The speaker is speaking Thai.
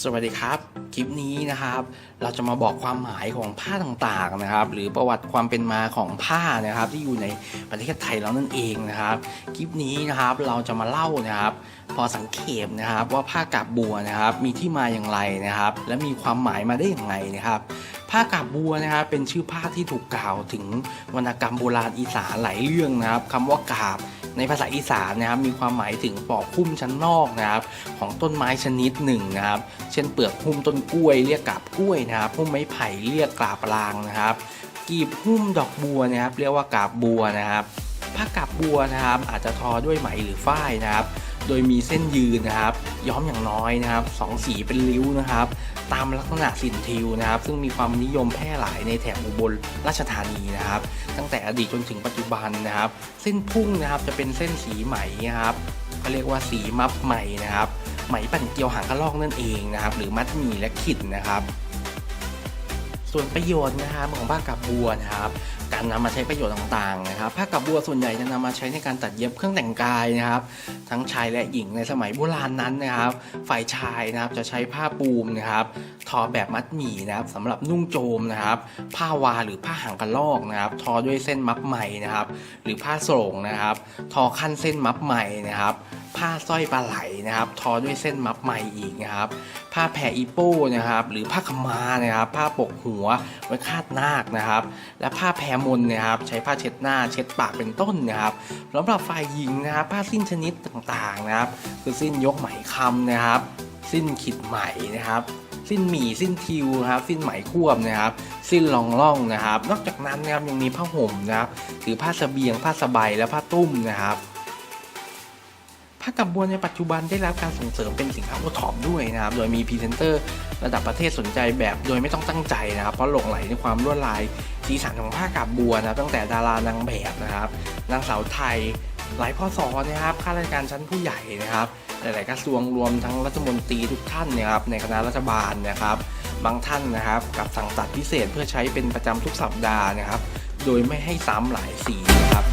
สวัสดีครับ คลิปนี้นะครับ เราจะมาบอกความหมายของผ้าต่างๆนะครับ หรือประวัติความเป็นมาของผ้านะครับ ที่อยู่ในประเทศไทยเรานั่นเองนะครับ คลิปนี้นะครับเราจะมาเล่านะครับ พอสังเขปนะครับว่าผ้ากาบบัวนะครับ มีที่มาอย่างไรนะครับ และมีความหมายมาได้อย่างไรนะครับผ้ากาบบัวนะครับเป็นชื่อผ้าที่ถูกกล่าวถึงวรรณกรรมโบราณอีสานหลายเรื่องนะครับคำว่ากาบ ในภาษาอีสานนะครับ มีความหมายถึงปอกหุ้มชั้นนอกนะครับของต้นไม้ชนิดหนึ่งนะครับ เช่นเปลือกหุ้มต้นกล้วยเรียกกาบกล้วยนะครับหุ้มไม้ไผ่เรียกกาบรางนะครับกีบหุ้มดอกบัวนะครับเรียกว่ากาบบัวนะครับผ้ากาบบัวนะครับ อาจจะทอด้วยไหมหรือฝ้ายนะครับ โดยมีเส้นยืนนะครับ ย้อมอย่างน้อยนะครับสองสีเป็นริ้วนะครับ ตามลักษณะสินทิวนะครับ ซึ่งมีความนิยมแพร่หลายในแถบอุบลราชธานีนะครับ ตั้งแต่อดีตจนถึงปัจจุบันนะครับ เส้นพุ่งนะครับจะเป็นเส้นสีไหมนะครับเขาเรียกว่าสีมับไหมนะครับไหมปั่นเกลียวหางกระรอกนั่นเองนะครับ หรือมัดหมี่และขิดนะครับ ส่วนประโยชน์นะครับของผ้ากับบัวนะครับการนำมาใช้ประโยชน์ต่างๆนะครับผ้ากับบัวส่วนใหญ่จะนำมาใช้ในการตัดเย็บเครื่องแต่งกายนะครับ ทั้งชายและหญิงในสมัยโบราณนั้นนะครับ ฝ่ายชายนะครับจะใช้ผ้าปูมนะครับทอแบบมัดหมี่นะครับสำหรับนุ่งโจมนะครับ ผ้าวาหรือผ้าหางกระรอกนะครับ ทอด้วยเส้นมัฟไหมนะครับ หรือผ้าโสรงนะครับ ทอขั้นเส้นมัฟไหมนะครับ ผ้าสร้อยปลาไหลนะครับ ทอด้วยเส้นมัฟไหมอีกนะครับ ผ้าแผ่อีโป้นะครับ หรือผ้าขมานะครับ ผ้าปกหัวไว้คาดนาคนะครับ และผ้าแพรมนนะครับ ใช้ผ้าเช็ดหน้าเช็ดปากเป็นต้นนะครับสำหรับฝ่ายหญิงนะครับ ผ้าสิ้นชนิดต่างๆนะครับ คือสิ้นยกไหมคำนะครับ สิ้นขีดไหมนะครับสิ้นหมี่สิ้นทิวครับสิ้นไหมควบนะครับ สิ้นรองล่องนะครับ นอกจากนั้นนะครับยังมีผ้าห่มนะครับหรือผ้าสเสบียงผ้าสบายและผ้าตุ้มนะครับ ผ้ากับบัวในปัจจุบันได้รับการส่งเสริมเป็นสินค้าโอท็อปด้วยนะครับ โดยมีพรีเซนเตอร์ระดับประเทศสนใจแบบโดยไม่ต้องตั้งใจนะครับ เพราะหลงไหลในความลวดลายสีสันของผ้ากับบัวนะครับ ตั้งแต่ดารานางแบบนะครับ นางสาวไทย หลายพ่อสอนะครับ ข้าราชการชั้นผู้ใหญ่นะครับ หลาย ๆ กระทรวงรวมทั้งรัฐมนตรีทุกท่านนะครับ ในคณะรัฐบาลนะครับ บางท่านนะครับกับสั่งตัดพิเศษเพื่อใช้เป็นประจำทุกสัปดาห์นะครับ โดยไม่ให้ซ้ำหลายสีนะครับ